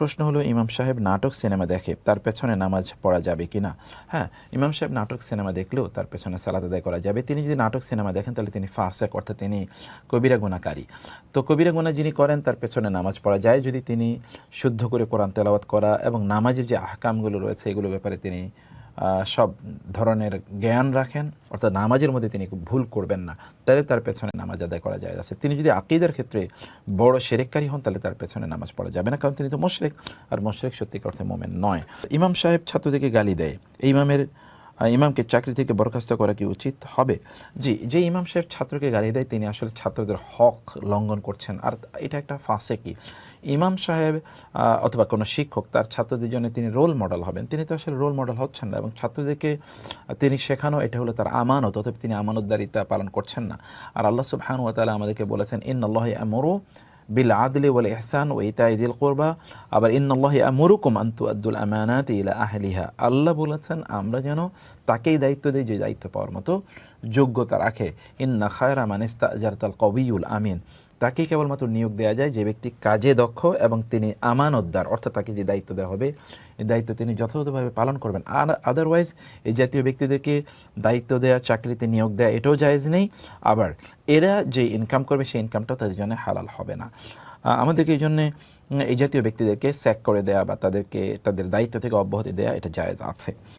প্রশ্ন হলো, ইমাম সাহেব নাটক সিনেমা দেখে, তার পেছনে নামাজ পড়া যাবে কি না? হ্যাঁ ইমাম সাহেব নাটক সিনেমা দেখলেও তার পেছনে সালাদ আদায় করা যাবে। তিনি যদি নাটক সিনেমা দেখেন, তাহলে তিনি ফাঁসেক, অর্থাৎ তিনি কবিরা গুণাকারী। তো কবিরা গুণা যিনি করেন, তার পেছনে নামাজ পড়া যায়। যদি তিনি শুদ্ধ করে কোরআন তেলাওয়াত করা এবং নামাজের যে আহকামগুলো রয়েছে এগুলো ব্যাপারে তিনি সব ধরনের জ্ঞান রাখেন, অর্থাৎ নামাজের মধ্যে তিনি ভুল করবেন না। তাহলে তার পেছনে নামাজ আদায় করা যায় আছে। তিনি যদি আকিদের ক্ষেত্রে বড় সেরেককারী হন, তাহলে তার পেছনে নামাজ পড়া যাবে না, কারণ তিনি তো মশরেক, আর মোশরেক সত্যিকার অর্থে মোমেন নয়। ইমাম সাহেব ছাত্রদেরকে গালি দেয়। এই ইমামের ইমামকে চাকরি থেকে বরখাস্ত করা কি উচিত? হবে। জি, যে ইমাম সাহেব ছাত্রকে গালি দেয়, তিনি আসলে ছাত্রদের হক লঙ্ঘন করছেন। আর এটা একটা ফাঁসে কি? ইমাম সাহেব অথবা কোনো শিক্ষক, তার ছাত্রদের জন্য তিনি রোল মডেল হবেন। তিনি তো আসলে রোল মডেল হচ্ছেন না এবং ছাত্রদেরকে তিনি শেখানো, এটা হলো তার আমানত, অতএব তিনি আমানতদারিতা পালন করছেন না। আর আল্লাহ সুবহান ওয়া আমাদেরকে বলেছেন ইন আল্লাহ আমরু বিল আদলি ওয়াল ইহসান ও ইতাই দিল করবা আবার ইন্নাল্লাহি আমরুকুম আন্তু তুআদ্দুল আমানাত ইলা আহলিহা। আল্লাহ বলেছেন, আমরা যেন তাকেই দায়িত্ব দিই, যে দায়িত্ব পাওয়ার মতো। যোগ্যতা রাখে। ইন্না খায়রা মান ইস্তাজারতাল কবিউল আমিন। তাকেই কেবলমাত্র নিয়োগ দেওয়া যায় যে ব্যক্তি কাজে দক্ষ এবং তিনি আমানতদার, অর্থাৎ তাকে যে দায়িত্ব দেওয়া হবে, এই দায়িত্ব তিনি যথাযথভাবে পালন করবেন। আর আদারওয়াইজ এই জাতীয় ব্যক্তিদেরকে দায়িত্ব দেওয়া চাকরিতে নিয়োগ দেওয়া এটাও জায়েজ নেই। আবার এরা যে ইনকাম করবে, সেই ইনকামটাও তাদের জন্য হালাল হবে না। আমাদেরকে এই জন্যে এই জাতীয় ব্যক্তিদেরকে স্যাক করে দেওয়া বা তাদেরকে, তাদের দায়িত্ব থেকে অব্যাহতি দেওয়া এটা জায়েজ আছে।